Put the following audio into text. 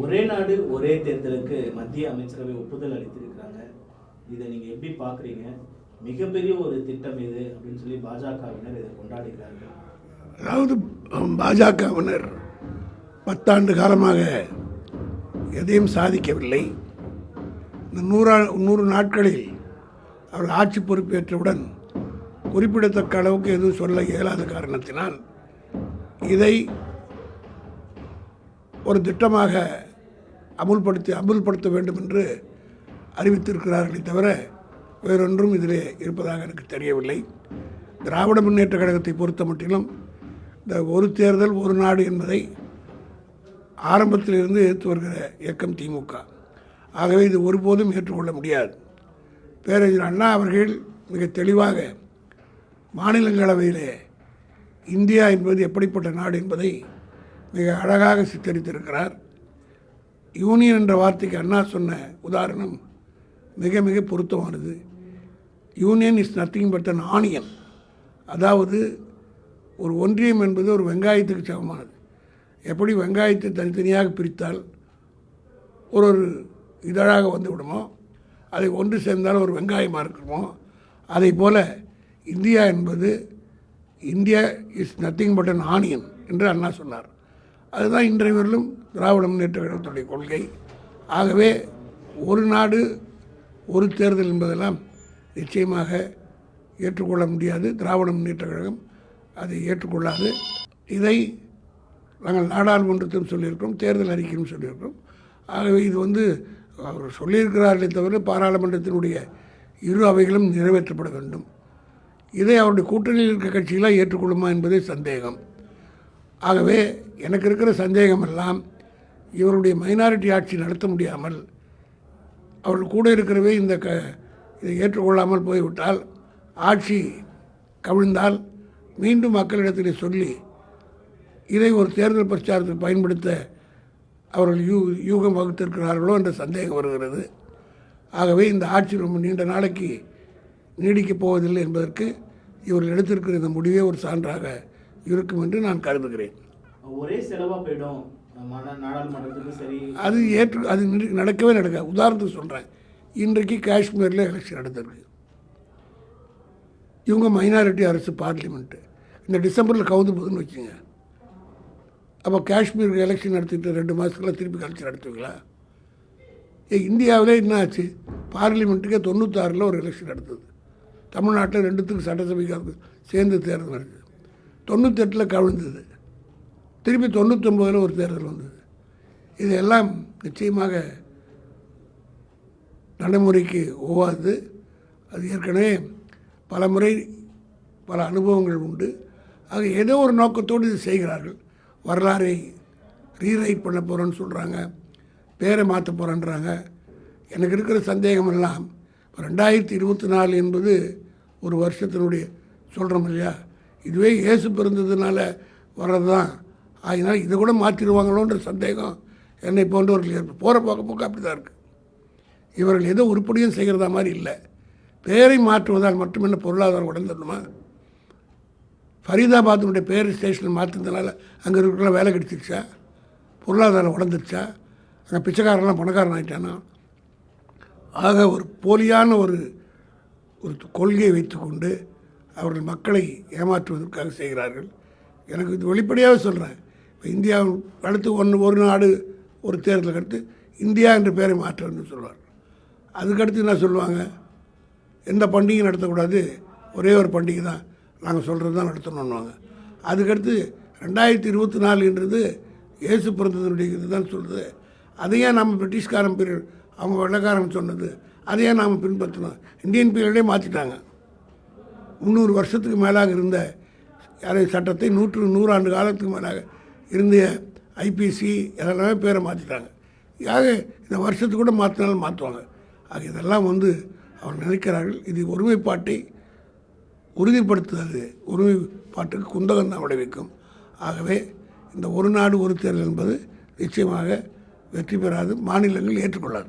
ஒரே நாடு ஒரே தேர்தலுக்கு மத்திய அமைச்சரவை ஒப்புதல் அளித்திருக்கிறாங்க. இதை நீங்க எப்படி பாக்குறீங்க? மிகப்பெரிய ஒரு திட்டம் இது அப்படின்னு சொல்லி பாஜகவினர் இதை கொண்டாடுகிறார்கள். அதாவது பாஜகவினர் பத்தாண்டு காலமாக எதையும் சாதிக்கவில்லை. இந்த நூறா நூறு நாட்களில் அவர்கள் ஆட்சி பொறுப்பேற்றவுடன் குறிப்பிடத்தக்க அளவுக்கு எதுவும் சொல்ல இயலாத காரணத்தினால் இதை ஒரு திட்டமாக அமுல்படுத்தி அமுல்படுத்த வேண்டும் என்று அறிவித்திருக்கிறார்களே தவிர வேறொன்றும் இதிலே இருப்பதாக எனக்கு தெரியவில்லை. திராவிட முன்னேற்ற கழகத்தை பொறுத்த மட்டிலும் இந்த ஒரு தேர்தல் ஒரு நாடு என்பதை ஆரம்பத்திலிருந்து எதிர்த்து வருகிற இயக்கம் திமுக. ஆகவே இது ஒருபோதும் ஏற்றுக்கொள்ள முடியாது. பேரறிஞர் அண்ணா அவர்கள் மிக தெளிவாக மாநிலங்களவையிலே இந்தியா என்பது எப்படிப்பட்ட நாடு என்பதை மிக அழகாக சித்தரித்திருக்கிறார். யூனியன் என்ற வார்த்தைக்கு அண்ணா சொன்ன உதாரணம் மிக மிக பொருத்தமானது. Union is nothing but an onion. அதாவது ஒரு ஒன்றியம் என்பது ஒரு வெங்காயத்துக்கு சமமானது. எப்படி வெங்காயத்தை தனித்தனியாக பிரித்தால் ஒரு ஒரு இதழாக வந்து விடுமோ அதை ஒன்று சேர்ந்தால் ஒரு வெங்காயமாக இருக்குமோ அதை போல் இந்தியா என்பது India is nothing but an onion என்று அண்ணா சொன்னார். அதுதான் இன்றைய வரையிலும் திராவிட முன்னேற்ற கழகத்துடைய கொள்கை. ஆகவே ஒரு நாடு ஒரு தேர்தல் என்பதெல்லாம் நிச்சயமாக ஏற்றுக்கொள்ள முடியாது. திராவிட முன்னேற்ற கழகம் அதை ஏற்றுக்கொள்ளாது. இதை நாங்கள் நாடாளுமன்றத்திலும் சொல்லியிருக்கிறோம் தேர்தல் அறிக்கையும் சொல்லியிருக்கிறோம். ஆகவே இது வந்து அவர் சொல்லியிருக்கிறார்களே தவிர பாராளுமன்றத்தினுடைய இரு அவைகளும் நிறைவேற்றப்பட வேண்டும். இதை அவருடைய கூட்டணியில் இருக்க கட்சிகளாக ஏற்றுக்கொள்ளுமா என்பதே சந்தேகம். ஆகவே எனக்கு இருக்கிற சந்தேகமெல்லாம் இவருடைய மைனாரிட்டி ஆட்சி நடத்த முடியாமல் அவர்கள் கூட இருக்கிறவே இந்த க இதை ஏற்றுக்கொள்ளாமல் போய்விட்டால் ஆட்சி கவிழ்ந்தால் மீண்டும் மக்களிடத்தில் சொல்லி இதை ஒரு தேர்தல் பிரச்சாரத்தில் பயன்படுத்த அவர்கள் யூ யூகம் வகுத்திருக்கிறார்களோ என்ற சந்தேகம் வருகிறது. ஆகவே இந்த ஆட்சி ரொம்ப நீண்ட நாளைக்கு நீடிக்கப் போவதில்லை என்பதற்கு இவர்கள் எடுத்திருக்கிற இந்த முடிவே ஒரு சான்றாக இருக்கும் என்று நான் கருதுகிறேன். ஒரே செலவா போயிடும். மன- நாடாளுமன்றத்துக்கு சரி. அது ஏற்று அது நடக்கவே நடக்காது. உதாரணத்துக்கு சொல்கிறேன் இன்றைக்கு காஷ்மீரில் எலெக்ஷன் நடந்திருக்கு. இவங்க மைனாரிட்டி அரசு பார்லிமெண்ட்டு இந்த டிசம்பரில் கவுந்து போகுதுன்னு வச்சுங்க அப்போ காஷ்மீருக்கு எலெக்ஷன் நடத்திட்டு ரெண்டு மாதத்துக்குள்ள திருப்பி கழிச்சு நடத்துவீங்களா? ஏ இந்தியாவிலே என்ன ஆச்சு பார்லிமெண்ட்டுக்கே தொண்ணூத்தாறில் ஒரு எலெக்ஷன் நடந்தது. தமிழ்நாட்டில் ரெண்டுத்துக்கு சட்டசபைக்கு சேர்ந்து தேர்தல் நடக்குது. தொண்ணூத்தெட்டில் கவிழ்ந்தது. திருப்பி தொண்ணூத்தொம்பதில் ஒரு தேர்தல் வந்தது. இதெல்லாம் நிச்சயமாக நடைமுறைக்கு ஒவ்வாது. அது ஏற்கனவே பல முறை பல அனுபவங்கள் உண்டு. ஆக ஏதோ ஒரு நோக்கத்தோடு இது செய்கிறார்கள். வரலாறை ரீரைட் பண்ண போகிறோன்னு சொல்கிறாங்க பேரை மாற்ற போகிறேன்றாங்க எனக்கு இருக்கிற சந்தேகம் எல்லாம் இப்போ ரெண்டாயிரத்தி இருபத்தி நாலு என்பது ஒரு வருஷத்தினுடைய சொல்கிறோம் இல்லையா? இதுவே இயேசு பிறந்ததுனால வர்றது தான் அதனால் இதை கூட மாற்றிடுவாங்களோன்ற சந்தேகம் என்னை போன்றவர்கள் ஏற்ப போகிற போக்க போக்க அப்படி தான் இருக்குது இவர்கள் எதோ உருப்படியும் செய்கிறதா மாதிரி இல்லை. பேரை மாற்றுவதால் மட்டும் என்ன பொருளாதாரம் உடந்துடணுமா? ஃபரீதாபாத்தினுடைய பேர் ஸ்டேஷனில் மாற்றினதுனால அங்கே இருக்கிற வேலை கிடைச்சிருச்சா? பொருளாதாரம் உடந்துருச்சா அங்கே பிச்சைக்காரன்லாம் பணக்காரன் ஆகிட்டானா ஆக ஒரு போலியான ஒரு ஒரு கொள்கையை வைத்துக்கொண்டு அவர்கள் மக்களை ஏமாற்றுவதற்காக செய்கிறார்கள். எனக்கு இது வெளிப்படையாக சொல்கிறேன் இப்போ இந்தியா அடுத்து ஒன்று ஒரு நாடு ஒரு தேர்தலுக்கு அடுத்து இந்தியா என்ற பெயரை மாற்றணும்னு சொல்வார். அதுக்கடுத்து என்ன சொல்லுவாங்க? எந்த பண்டிகையும் நடத்தக்கூடாது. ஒரே ஒரு பண்டிகை தான் நாங்கள் சொல்கிறது தான் நடத்தணும்னுவாங்க. அதுக்கடுத்து ரெண்டாயிரத்தி இருபத்தி நாலுன்றது இயேசு பிறந்ததனுடைய இதுதான் சொல்கிறது அதையே நம்ம பிரிட்டிஷ்காரன் பீரியட் அவங்க வெள்ளக்காரன் சொன்னது. அதையே நாம் பின்பற்றணும். இந்தியன் பீரியடே மாற்றிட்டாங்க முந்நூறு வருஷத்துக்கு மேலாக இருந்த அதை சட்டத்தை நூற்று நூறாண்டு காலத்துக்கு மேலாக இருந்த ஐபிசி இதெல்லாமே பேரை மாற்றிட்டாங்க ஆக இந்த வருஷத்துக்கு கூட மாற்றினாலும் மாற்றுவாங்க ஆக இதெல்லாம் வந்து அவர் நினைக்கிறார்கள். இது ஒருமைப்பாட்டை உறுதிப்படுத்துவது ஒருமைப்பாட்டுக்கு குந்தகம் தான் விளைவிக்கும் ஆகவே இந்த ஒரு நாடு ஒரு தேர்தல் என்பது நிச்சயமாக வெற்றி பெறாது மாநிலங்கள் ஏற்றுக்கொள்ளாது.